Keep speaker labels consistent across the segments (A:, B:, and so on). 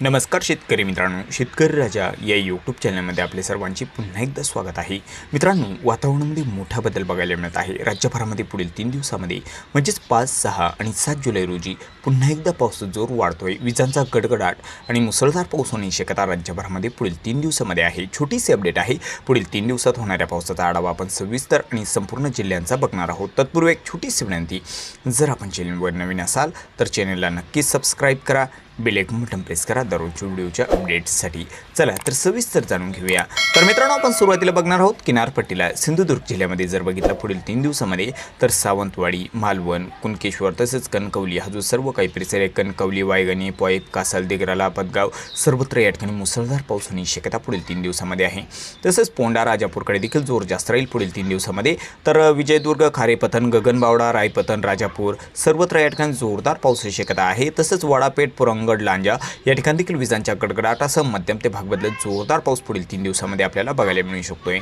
A: नमस्कार शेतकरी मित्रांनो शेतकरी राजा या यूट्यूब चॅनलमध्ये आपले सर्वांचे पुन्हा एकदा स्वागत आहे. मित्रांनो वातावरणामध्ये मोठा बदल बघायला मिळत आहे. राज्यभरामध्ये पुढील तीन दिवसामध्ये म्हणजेच पाच सहा आणि सात जुलै रोजी पुन्हा एकदा पावसाचा जोर वाढतोय. विजांचा गडगडाट आणि मुसळधार पाऊस होण्याची शक्यता राज्यभरामध्ये पुढील तीन दिवसामध्ये आहे. छोटीशी अपडेट आहे. पुढील तीन दिवसात होणाऱ्या पावसाचा आढावा आपण सविस्तर आणि संपूर्ण जिल्ह्यांचा बघणार आहोत. तत्पूर्वी एक छोटीशी विनंती जर आपण चॅनलवर नवीन असाल तर चॅनलला नक्कीच सबस्क्राईब करा. बेल बटन प्रेस करा. दररोजच्या व्हिडिओच्या अपडेट्ससाठी चला तर सविस्तर जाणून घेऊया. तर मित्रांनो आपण सुरुवातीला बघणार आहोत किनारपट्टीला. सिंधुदुर्ग जिल्ह्यामध्ये जर बघितलं पुढील तीन दिवसामध्ये तर सावंतवाडी मालवण कुणकेश्वर तसेच कणकवली हा जो सर्व काही परिसर आहे कणकवली वायगणी पॉईप कासाल दिग्राला पदगाव सर्वत्र या ठिकाणी मुसळधार पाऊस होण्याची शक्यता पुढील तीन दिवसामध्ये आहे. तसंच पोंडा राजापूरकडे देखील जोर जास्त राहील पुढील तीन दिवसामध्ये. तर विजयदुर्ग खारेपतन गगनबावडा रायपतन राजापूर सर्वत्र या ठिकाणी जोरदार पावसाची शक्यता आहे. तसंच वडापेठ रामगड लांजा या ठिकाणी देखील विजांच्या गडगडाटासह मध्यम ते भागबद्दल जोरदार पाऊस पुढील तीन दिवसामध्ये आपल्याला बघायला मिळू शकतोय.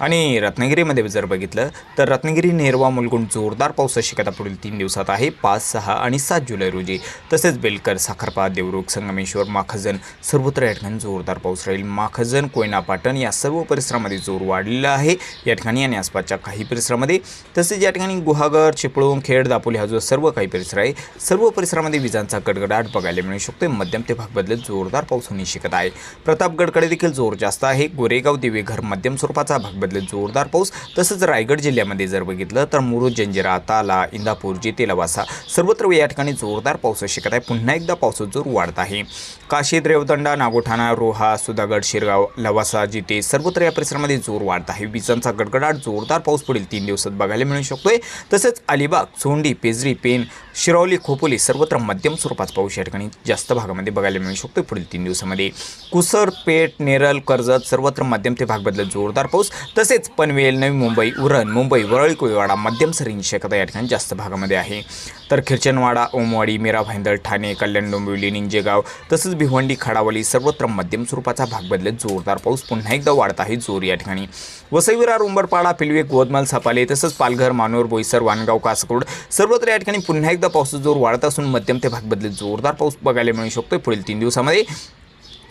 A: आणि रत्नागिरीमध्ये जर बघितलं तर रत्नागिरी नेरवा मुलगुण जोरदार पावसाची शक्यता पुढील तीन दिवसात आहे. पाच सहा आणि सात जुलै रोजी. तसेच बेलकर साखरपा देवरुख संगमेश्वर माखजन सर्वत्र या ठिकाणी जोरदार पाऊस राहील. माखजन कोयना पाटण या सर्व परिसरामध्ये जोर वाढलेला आहे. या ठिकाणी आणि आसपासच्या काही परिसरामध्ये तसेच या ठिकाणी गुहागर चिपळूण खेड दापोली हा जो सर्व काही परिसर आहे सर्व परिसरामध्ये विजांचा गडगडाट बघायला मिळू शकतो मध्यम ते भाग बदलत जोरदार पाऊस होण्याची शक्यता आहे. प्रतापगडकडे देखील जोर जास्त आहे. गोरेगाव दिवेघर मध्यम स्वरूपाचा भाग बदलत जोरदार पाऊस. तसंच रायगड जिल्ह्यामध्ये जर बघितलं तर मुरुड जंजिरा ताला इंदापूर जेते लवासा सर्वत्र या ठिकाणी जोरदार पाऊस शकत आहे. पुन्हा एकदा पावसाचा जोर वाढत आहे. काशीद रेवदंडा नागोठाणा रोहा सुधागड शिरगाव लवासा जिते सर्वत्र या परिसरामध्ये जोर वाढत आहे. विजांचा गडगडाट जोरदार पाऊस पुढील तीन दिवसात बघायला मिळू शकतोय. तसेच अलिबाग सोंडी पेजरी पेन शिरावली खोपोली सर्वत्र मध्यम स्वरूपात पाऊस या ठिकाणी जास्त भागामध्ये बघायला मिळू शकतो पुढील तीन दिवसामध्ये. कुसर पेठ नेरल कर्जत सर्वत्र मध्यम ते भाग बदलत जोरदार पाऊस. तसेच पनवेल नवी मुंबई उरण मुंबई वरळी कोळीवाडा मध्यम सरींची शक्यता या ठिकाणी जास्त भागामध्ये आहे. तर खिरचनवाडा ओमवाडी मीरा भाईंदर ठाणे कल्याण डोंबिवली निंजेगाव तसंच भिवंडी खडावली सर्वत्र मध्यम स्वरूपाचा भाग बदलत जोरदार पाऊस पुन्हा एकदा वाढत आहे जोर या ठिकाणी. वसईविरा उंबरपाडा पिलवे गोदमल सापाले तसंच पालघर मानोर बोईसर वानगाव कासकोड सर्वत्र या ठिकाणी पुन्हा एकदा पावसाचा जोर वाढत असून मध्यम ते भाग बदलत जोरदार पाऊस बघायला मिळू शकतो पुढील तीन दिवसामध्ये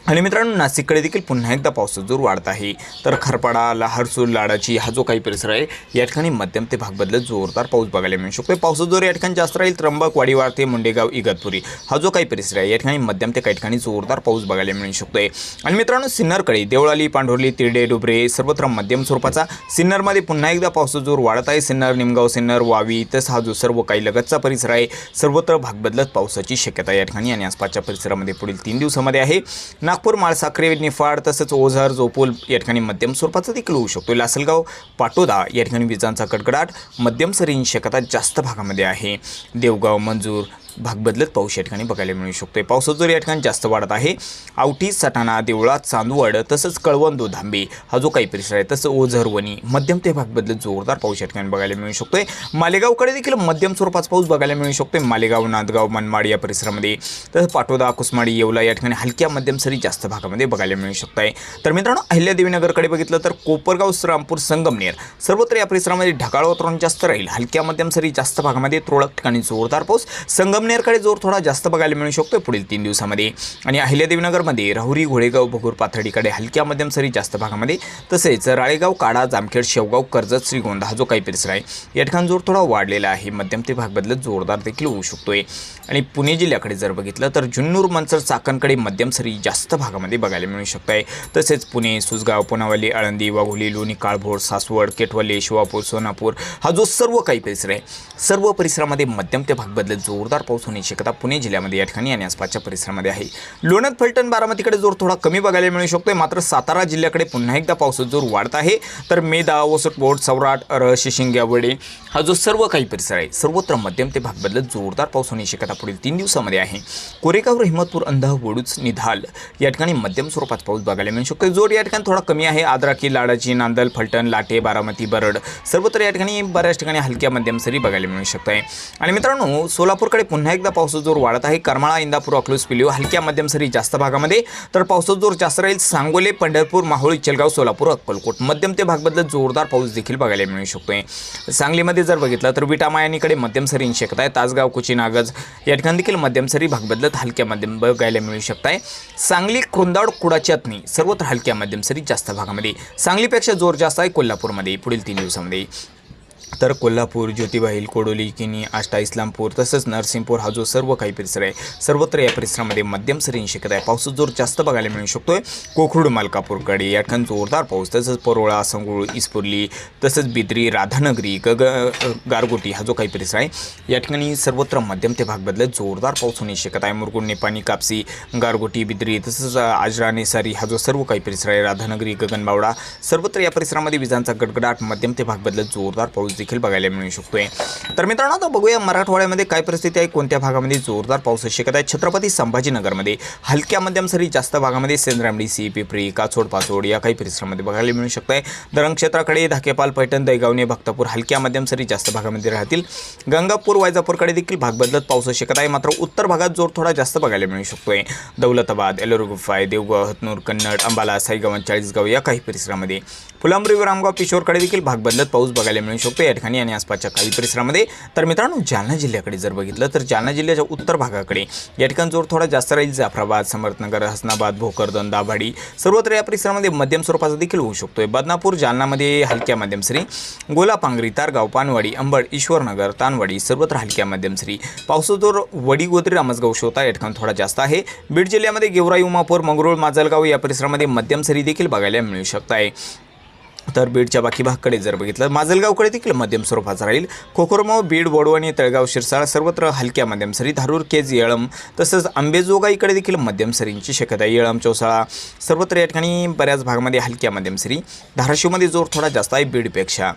A: आणि मित्रांनो नाशिककडे देखील पुन्हा एकदा पावसाचा जोर वाढत आहे. तर खरपाडा लहारसूर लाडाची हा जो काही परिसर आहे या ठिकाणी मध्यम ते भाग बदलत जोरदार पाऊस बघायला मिळू शकतो पावसाचा जोर या ठिकाणी जास्त राहील. त्र्यंबक वाडीवार ते मुंडेगाव इगतपुरी हा जो काही परिसर आहे या ठिकाणी मध्यम ते काही ठिकाणी जोरदार पाऊस बघायला मिळू शकतोय. आणि मित्रांनो सिन्नरकडे देवळाली पांढोर्ली तिरडे डुबरे सर्वत्र मध्यम स्वरूपाचा सिन्नरमध्ये पुन्हा एकदा पावसाचा जोर वाढत आहे. सिन्नर निमगाव सिन्नर वावी तसं हा जो सर्व काही लगतचा परिसर आहे सर्वत्र भाग बदलत पावसाची शक्यता या ठिकाणी आणि आसपासच्या परिसरामध्ये पुढील तीन दिवसामध्ये आहे. ना नागपूर माळसाखरे निफाड तसंच ओझर जोपूल या ठिकाणी मध्यम स्वरूपाचा देखील होऊ शकतो. लासलगाव पाटोदा या ठिकाणी विजांचा कडकडाट मध्यम सरींची शक्यता जास्त भागामध्ये आहे. देवगाव मंजूर भाग बदलत पाऊस या ठिकाणी बघायला मिळू शकतो आहे पावसाचा जोर या ठिकाणी जास्त वाढत आहे. आवटी सटाणा देवळा चांदवड तसंच कळवंदो धांबे हा जो काही परिसर आहे तसं ओझरवणी मध्यम ते भाग बदलत जोरदार पाऊस या ठिकाणी बघायला मिळू शकतो आहे मालेगावकडे देखील मध्यम स्वरूपाचा पाऊस बघायला मिळू शकतो आहे मालेगाव नांदगाव मनमाड या परिसरामध्ये तसंच पाटोदा कुसमाडी येवला या ठिकाणी हलक्या मध्यम सरी जास्त भागामध्ये बघायला मिळू शकत आहे तर मित्रांनो अहिल्यादेवीनगरकडे बघितलं तर कोपरगाव श्रामपूर संगमनेर सर्वत्र या परिसरामध्ये ढगाळ वातावरण जास्त राहील. हलक्या मध्यम सरी जास्त भागामध्ये तुरळक ठिकाणी जोरदार पाऊस. संगम संगमनेरकडे जोर थोडा जास्त बघायला मिळू शकतो पुढील तीन दिवसामध्ये. आणि अहिल्यादेवीनगरमध्ये राहुरी घोडेगाव भगूर पाथर्डीकडे हलक्या मध्यम सरी जास्त भागामध्ये. तसेच राळेगाव काडा जामखेड शेवगाव कर्जत श्रीगोंदा हा जो काही परिसर आहे या ठिकाणी जोर थोडा वाढलेला आहे. मध्यम ते भाग बदलत जोरदार देखील होऊ शकतोय. आणि पुणे जिल्ह्याकडे जर बघितलं तर जुन्नूर मंचर चाकणकडे मध्यम सरी जास्त भागामध्ये बघायला मिळू शकत आहे तसेच पुणे सुसगाव पुनावली आळंदी वाघोली लोणी काळभोर सासवड केटवले शिवापूर सोनापूर हा जो सर्व काही परिसर आहे सर्व परिसरामध्ये मध्यम ते भाग बदलत जोरदार पाऊस होण्याची शक्यता पुणे जिल्ह्यामध्ये या ठिकाणी आणि आसपासच्या परिसरामध्ये आहे. लोणत फलटण बारामतीकडे जोर थोडा कमी बघायला मिळू शकतोय. मात्र सातारा जिल्ह्याकडे पुन्हा एकदा पावसाचा जोर वाढत आहे. तर मेदा वसटबोट सवराट अरळ शिशिंग्यावडे हा जो सर्व काही परिसर आहे सर्वत्र मध्यम ते भाग बदलत जोरदार पाऊस होण्याची शक्यता पुढील तीन दिवसामध्ये आहे. कोरेगाव हिमतपूर अंधा वडूच निधाल या ठिकाणी मध्यम स्वरूपात पाऊस बघायला मिळू शकतो जोर या ठिकाणी थोडा कमी आहे. आद्राकी लाडाची नांदल फलटण लाटे बारामती बरड सर्वत्र या ठिकाणी बऱ्याच ठिकाणी हलक्या मध्यम सरी बघायला मिळू शकत आहे आणि मित्रांनो सोलापूरकडे पुन्हा पुन्हा एकदा पावसाचा जोर वाढत आहे. करमाळा इंदापूर अकलूस पिलिओ हलक्या मध्यम सरी जास्त भागामध्ये. तर पावसाचा जोर जास्त राहील सांगोले पंढरपूर माहोळ इचलगाव सोलापूर अक्कलकोट. मध्यम ते भाग बदलत जोरदार पाऊस देखील बघायला मिळू शकतोय. सांगलीमध्ये जर बघितलं तर विटामायानीकडे मध्यम सरी शक्यता आहे तासगाव कुचीनागज या ठिकाणी देखील मध्यम सरी भाग बदलत हलक्या मध्यम बघायला मिळू शकत आहे सांगली कृंदाड कुडाच्यातनी सर्वत्र हलक्या मध्यम सरी जास्त भागामध्ये. सांगलीपेक्षा जोर जास्त आहे कोल्हापूरमध्ये. पुढील तीन दिवसामध्ये. तर कोल्हापूर ज्योतिबाईल कोडोली किनी आष्टा इस्लामपूर तसंच नरसिंहपूर हा जो सर्व काही परिसर आहे सर्वत्र या परिसरामध्ये मध्यम सरीन शिकत आहे. पावसाचा जोर जास्त बघायला मिळू शकतोय. कोखरूड मालकापूरकडे या ठिकाणी जोरदार पाऊस तसंच परोळा संगुळ इस्पुर्ली तसंच बिद्री राधानगरी गग गारगोटी हा जो काही परिसर आहे या ठिकाणी सर्वत्र मध्यम ते भाग बदलत जोरदार पाऊस होण्याची शक्यता आहे. मुरगुड नेपाणी कापसी गारगोटी बिद्री तसंच आजरा नेसारी हा जो सर्व काही परिसर आहे राधानगरी गगनबावडा सर्वत्र या परिसरामध्ये विजांचा गडगडाट मध्यम ते भाग बदलत जोरदार पाऊस देखील बघायला मिळू शकतोय. तर मित्रांनो आता बघूया मराठवाड्यामध्ये काय परिस्थिती आहे कोणत्या भागामध्ये जोरदार पाऊस शकत आहे छत्रपती संभाजीनगरमध्ये. हलक्या मध्यम सरी जास्त भागामध्ये सेंद्रामडी सी पिपरी काचोड पाचोड या काही परिसरामध्ये बघायला मिळू शकत आहे धरण क्षेत्राकडे धाकेपाल पैठण दैगावणे भक्तापूर हलक्या मध्यम सरी जास्त भागामध्ये राहतील. गंगापूर वायजापूरकडे देखील भाग बदलत पाऊस शकत आहे. मात्र उत्तर भागात जोर थोडा जास्त बघायला मिळू शकतोय. दौलताबाद एलोर गुफाय देवगाव हतनूर कन्नड अंबाला साईगाव चाळीसगाव या काही परिसरामध्ये. फुलांबरी विरामगाव किशोरकडे देखील भाग बदलत पाऊस बघायला मिळू शकतो ठिकाणी आणि आसपासच्या काही परिसरामध्ये. तर मित्रांनो जालना जिल्ह्याकडे जर बघितलं तर जालना जिल्ह्याच्या उत्तर भागाकडे या ठिकाणी जोर थोडा जास्त राहील. जाफराबाद समर्थनगर हसनाबाद भोकर दाभाडी सर्वत्र या परिसरामध्ये मध्यम स्वरूपाचा देखील होऊ शकतोय. बदनापूर जालनामध्ये हलक्या मध्यम गोलापांगरी तारगाव पानवाडी अंबड ईश्वरनगर तानवाडी सर्वत्र हलक्या मध्यम श्री वडीगोत्री वडी गोत्री रामसगाव शोता या ठिकाणी थोडा जास्त आहे. बीड जिल्ह्यामध्ये गेवराई उमापूर मंगरुळ माजलगाव या परिसरामध्ये मध्यम सरी देखील बघायला मिळू शकत आहे तर बीडच्या बाकी भागकडे जर बघितलं माजलगावकडे देखील मध्यम स्वरूपाचा राहील. कोकरमाव बीड वडवणी तळगाव शिरसाळ सर्वत्र हलक्या मध्यम सरी धारूर केज येळम तसंच आंबेजोगाईकडे देखील मध्यम सरींची शक्यता आहे. येळम चौसाळा सर्वत्र या ठिकाणी बऱ्याच भागामध्ये हलक्या मध्यम सरी. धाराशिवमध्ये जोर थोडा जास्त आहे बीडपेक्षा.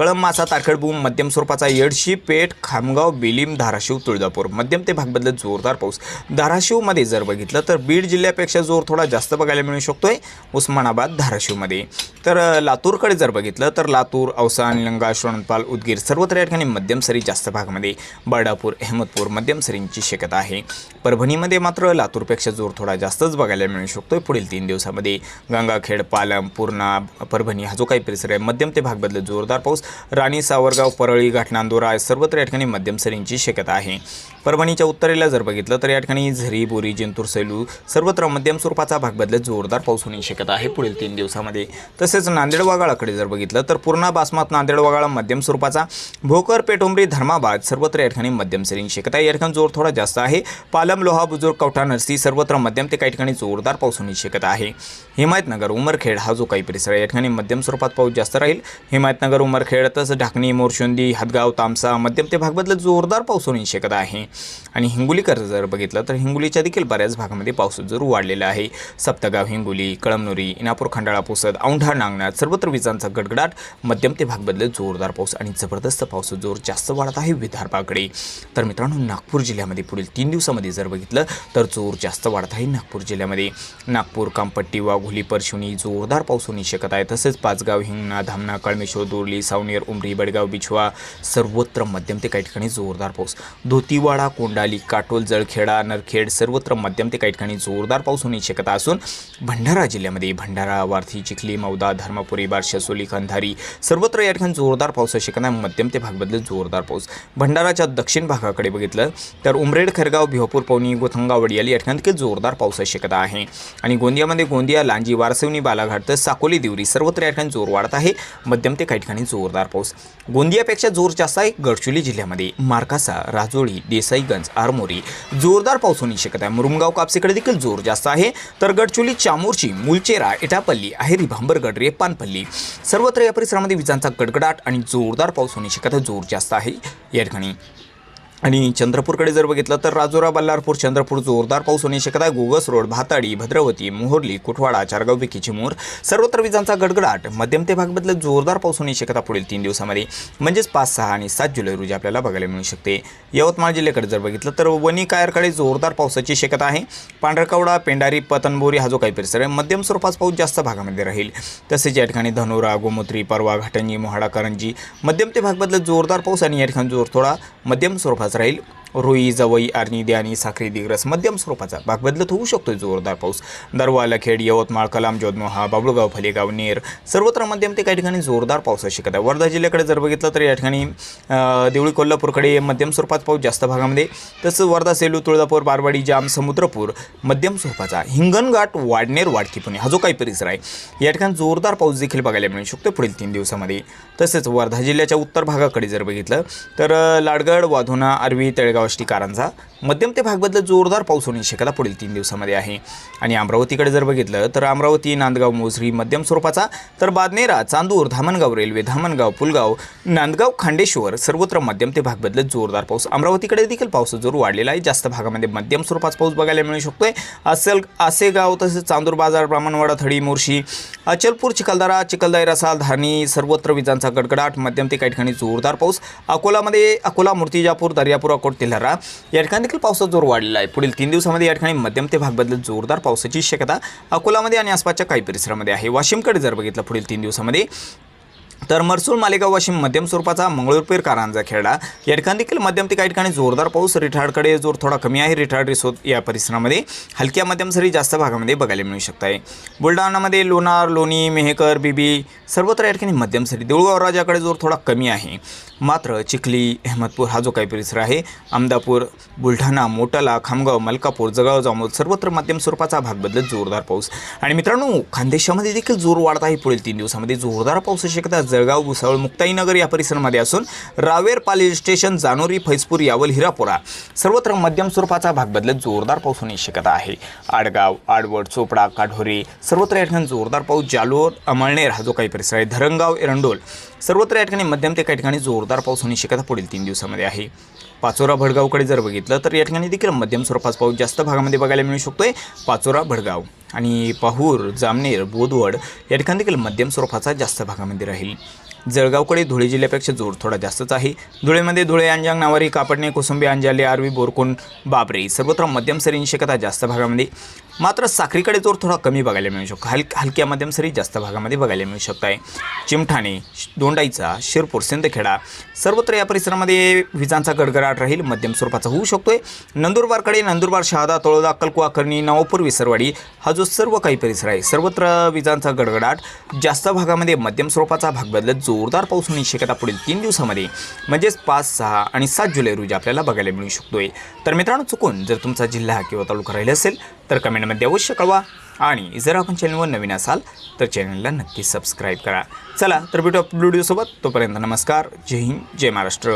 A: कळम मासा तारखडबूम मध्यम स्वरूपाचा येडशी पेठ खामगाव बिलिम धाराशिव तुळजापूर. मध्यम ते भाग बदलत जोरदार पाऊस. धाराशिवमध्ये जर बघितलं तर बीड जिल्ह्यापेक्षा जोर थोडा जास्त बघायला मिळू शकतोय. उस्मानाबाद धाराशिवमध्ये. तर लातूरकडे जर बघितलं तर लातूर अवसान निलंगा श्रवणपाल उदगीर सर्वत्र या ठिकाणी मध्यम सरी जास्त भागामध्ये. बर्डापूर अहमदपूर मध्यम सरींची शक्यता आहे. परभणीमध्ये मात्र लातूरपेक्षा जोर थोडा जास्तच बघायला मिळू शकतोय पुढील तीन दिवसामध्ये. गंगाखेड पालम पूर्णा परभणी हा जो काही परिसर आहे मध्यम ते भाग बदलत जोरदार पाऊस. राणी सावरगाव परळी घाटनांदोरा सर्वत्र या ठिकाणी मध्यम सरींची शक्यता आहे. परभणीच्या उत्तरेला जर बघितलं तर या ठिकाणी झरी बोरी जिंतूर सेलू सर्वत्र मध्यम स्वरूपाचा भाग बदलत जोरदार पाऊस होण्याची शक्यता आहे पुढील तीन दिवसामध्ये. तसेच नांदेड वागाळाकडे जर बघितलं तर पूर्णा बासमत नांदेड वागाळा मध्यम स्वरूपाचा भोकर पेटोंबरी धर्माबाद सर्वत्र या ठिकाणी मध्यम सरींची शक्यता या ठिकाणी जोर थोडा जास्त आहे. पालम लोहा बुजुर्ग कवठा नरसी सर्वत्र मध्यम ते काही ठिकाणी जोरदार पाऊस होण्याची शक्यता आहे. हिमायतनगर उमरखेड हा जो काही परिसर आहे या ठिकाणी मध्यम स्वरूपात पाऊस जास्त राहील. हिमायतनगर उमरखेड वेळातच ढाकणी मोरशुंदी हदगाव तामसा मध्यम ते भाग जोरदार पाऊस होण्याची शक्यता आहे. आणि हिंगोलीकर जर बघितलं तर हिंगोलीच्या देखील बऱ्याच भागामध्ये पाऊस जोर वाढलेला आहे. सप्तगाव हिंगोली कळमनुरी इनापूर खंडाळा पुसद औंढा नांगणात सर्वत्र विजांचा गडगडाट मध्यम ते भाग बदलत जोरदार पाऊस आणि जबरदस्त पाऊस जोर जास्त वाढत आहे विदर्भाकडे. तर मित्रांनो नागपूर जिल्ह्यामध्ये पुढील तीन दिवसामध्ये जर बघितलं तर जोर जास्त वाढत आहे नागपूर जिल्ह्यामध्ये. नागपूर कामपट्टी वाघोली परशुनी जोरदार पाऊस होण्याची शक्यता आहे. तसेच पाचगाव हिंगणा धामणा कळमेश्वर दोरली सावनेर उमरी बडगाव बिछवा सर्वत्र मध्यम ते काही ठिकाणी जोरदार पाऊस. धोतीवाडा कोंडाली काटोल जळखेडा नरखेड सर्वत्र मध्यम ते काही ठिकाणी जोरदार पाऊस होण्याची शक्यता असून भंडारा जिल्ह्यामध्ये भंडारा वारथी चिखली मौदा धर्मपुरी बारशेसोली खंधारी सर्वत्र या ठिकाणी जोरदार पाऊस शक्यता मध्यम ते भाग बदलत जोरदार पाऊस. भंडाराच्या दक्षिण भागाकडे बघितलं तर उमरेड खरगाव भिवपूर पवनी गोथंगावडी या ठिकाणी देखील जोरदार पावसाची शक्यता आहे. आणि गोंदियामध्ये गोंदिया लांजी वारसवणी बालाघाट तर साकोली दिवरी सर्वत्र या ठिकाणी जोर वाढत आहे. मध्यम ते काही ठिकाणी जोर जोरदार पाऊस. गोंदियापेक्षा जोर जास्त आहे गडचिरोली जिल्ह्यामध्ये. मार्कासा राजोळी देसाईगंज आरमोरी जोरदार पाऊस होण्याची शक्यता आहे. मुरुमगाव कापसेकडे देखील जोर जास्त आहे. तर गडचिरोली चामोर्ची मुलचेरा एटापल्ली आहेरी भांबरगड रेपानपल्ली सर्वत्र या परिसरामध्ये विजांचा गडगडाट आणि जोरदार पाऊस होण्याची शक्यता जोर जास्त आहे. या ठिकाणी आणि चंद्रपूरकडे जर बघितलं तर राजोरा बल्लारपूर चंद्रपूर जोरदार पाऊस होण्याची शक्यता आहे. गोगस रोड भाताडी भद्रवती मोहर्ली कुठवाडा चारगाव बिकी चिमूर सर्वत्र विजांचा गडगडाट. मध्यम ते भागबद्दल जोरदार पाऊस होण्याची शक्यता पुढील तीन दिवसामध्ये. म्हणजेच पाच सहा आणि सात जुलै रोजी आपल्याला बघायला मिळू शकते. यवतमाळ जिल्ह्याकडे जर बघितलं तर वणी कायरकडे जोरदार पावसाची शक्यता आहे. पांढरकवडा पेंडारी पतनबोरी हा जो काही परिसर आहे मध्यम स्वरूपाचा पाऊस जास्त भागामध्ये राहील. तसेच या ठिकाणी धनोरा गोमूत्री परवा घाटंजी मोहाडा करंजी मध्यम ते भाग जोरदार पाऊस आणि या ठिकाणी जोर थोडा मध्यम स्वरूपाचा राहील रुई जवई आर्णी द्यानी साखरी दिग्रस मध्यम स्वरूपाचा भाग बदलत होऊ शकतो जोरदार पाऊस. दरवाला खेड यवतमाळ कलाम जोधमोहा बाबुळगाव फलेगाव नेर सर्वत्र मध्यम ते काही ठिकाणी जोरदार पावसाची शक्यता आहे. वर्धा जिल्ह्याकडे जर बघितलं तर या ठिकाणी देवळी कोल्हापूरकडे मध्यम स्वरूपात पाऊस जास्त भागामध्ये. तसंच वर्धा सेलू तुळजापूर बारवाडी जाम समुद्रपूर मध्यम स्वरूपाचा हिंगणघाट वाडनेर वाडकी पुणे हा जो काही परिसर आहे या ठिकाणी जोरदार पाऊस देखील बघायला मिळू शकतो पुढील तीन दिवसामध्ये. तसेच वर्धा जिल्ह्याच्या उत्तर भागाकडे जर बघितलं तर लाडगड वाधोना आर्वी तळेगाव आष्टी कारंजा मध्यम ते भागबदलत जोरदार पाऊस होण्याची शक्यता पुढील तीन दिवसामध्ये आहे. आणि अमरावतीकडे जर बघितलं तर अमरावती नांदगाव मोझरी मध्यम स्वरूपाचा तर बादनेरा चांदूर धामणगाव रेल्वे धामणगाव पुलगाव नांदगाव खांडेश्वर सर्वत्र मध्यम ते भागबदलत जोरदार पाऊस. अमरावतीकडे देखील पाऊस जोर वाढलेला आहे. जास्त भागामध्ये मध्यम स्वरूपाचा पाऊस बघायला मिळू शकतोय. असेल आसेगाव तसेच चांदूर बाजार ब्राह्मणवाडा थडी मोर्शी अचलपूर चिखलदरा चिखलदाई रसाल धारणी सर्वत्र विजांचा गडगडाट मध्यम ते काही ठिकाणी जोरदार पाऊस. अकोलामध्ये अकोला मूर्तिजापूर दर्यापूर अकोट तेल्हारा या ठिकाणी देखील पावसाचा जोर वाढलेला आहे. पुढील तीन दिवसामध्ये या ठिकाणी मध्यम ते भाग बदलत जोरदार पावसाची शक्यता अकोलामध्ये आणि आसपासच्या काही परिसरामध्ये आहे. वाशिमकडे जर बघितलं पुढील तीन दिवसामध्ये तर मरसूल मालेगाव वाशिम मध्यम स्वरूपाचा मंगळूरपेर कारांजा खेळला. या ठिकाणी देखील मध्यम ते काही ठिकाणी जोरदार पाऊस रिठाडकडे जोर थोडा कमी आहे. रिठाड रिसोद या परिसरामध्ये हलक्या मध्यम सरी जास्त भागामध्ये बघायला मिळू शकत आहे बुलढाणामध्ये लोणार लोणी मेहकर बिबी सर्वत्र या ठिकाणी मध्यम सरी. देऊळगाव राजाकडे जोर थोडा कमी आहे. मात्र चिखली अहमदपूर हा जो काही परिसर आहे अहमदापूर बुलढाणा मोटाला खामगाव मलकापूर जगाव जामोद सर्वत्र मध्यम स्वरूपाचा भाग बदलत जोरदार पाऊस. आणि मित्रांनो खानदेशामध्ये देखील जोर वाढत आहे. पुढील तीन दिवसामध्ये जोरदार पाऊस शक्यता जळगाव भुसावळ मुक्ताईनगर या परिसरामध्ये असून रावेर पाली स्टेशन जानोरी फैजपूर यावल हिरापुरा. सर्वत्र मध्यम स्वरूपाचा भाग बदलत जोरदार पाऊस होण्याची शक्यता आहे. आडगाव आडवड चोपडा काढोरी सर्वत्र या ठिकाणी जोरदार पाऊस. जालोर अमळनेर हा जो काही परिसर आहे धरणगाव एरंडोल सर्वत्र या ठिकाणी मध्यम ते काही ठिकाणी जोरदार पाऊस होण्याची शक्यता पुढील तीन दिवसामध्ये आहे. पाचोरा भडगावकडे जर बघितलं तर या ठिकाणी देखील मध्यम स्वरूपाचा पाऊस जास्त भागामध्ये बघायला मिळू शकतोय. पाचोरा भडगाव आणि पाहूर जामनेर बोदवड या ठिकाणी देखील मध्यम स्वरूपाचा जास्त भागामध्ये राहील. जळगावकडे धुळे जिल्ह्यापेक्षा जोर थोडा जास्तच आहे. धुळेमध्ये धुळे अंजांग नावारी कापडणे कोसंबी अंजाले आरवी बोरकोण बाबरे सर्वत्र मध्यम सरींची शक्यता जास्त भागामध्ये. मात्र साखरीकडे जोर थोडा कमी बघायला मिळू शकतो. हल हलक्या मध्यम सरी जास्त भागामध्ये बघायला मिळू शकत आहे चिमठाणे दोंडाईचा शिरपूर सिंदखेडा सर्वत्र या परिसरामध्ये विजांचा गडगडाट राहील मध्यम स्वरूपाचा होऊ शकतोय. नंदुरबारकडे नंदुरबार शहादा तळोदा अक्कलकुवा करणी नवापूर विसरवाडी हा जो सर्व काही परिसर आहे सर्वत्र विजांचा गडगडाट. जास्त भागामध्ये मध्यम स्वरूपाचा भाग बदलत जोरदार पाऊस होण्याची शक्यता पुढील तीन दिवसामध्ये म्हणजेच पाच सहा आणि सात जुलै रोजी आपल्याला बघायला मिळू शकतोय. तर मित्रांनो चुकून जर तुमचा जिल्हा किंवा तालुका राहिला असेल तर कमेंटमध्ये अवश्य कळवा. आणि जर आपण चॅनलवर नवीन असाल तर चॅनलला नक्की सबस्क्राईब करा. चला तर भेटू व्हिडिओसोबत तोपर्यंत नमस्कार. जय हिंद जय महाराष्ट्र.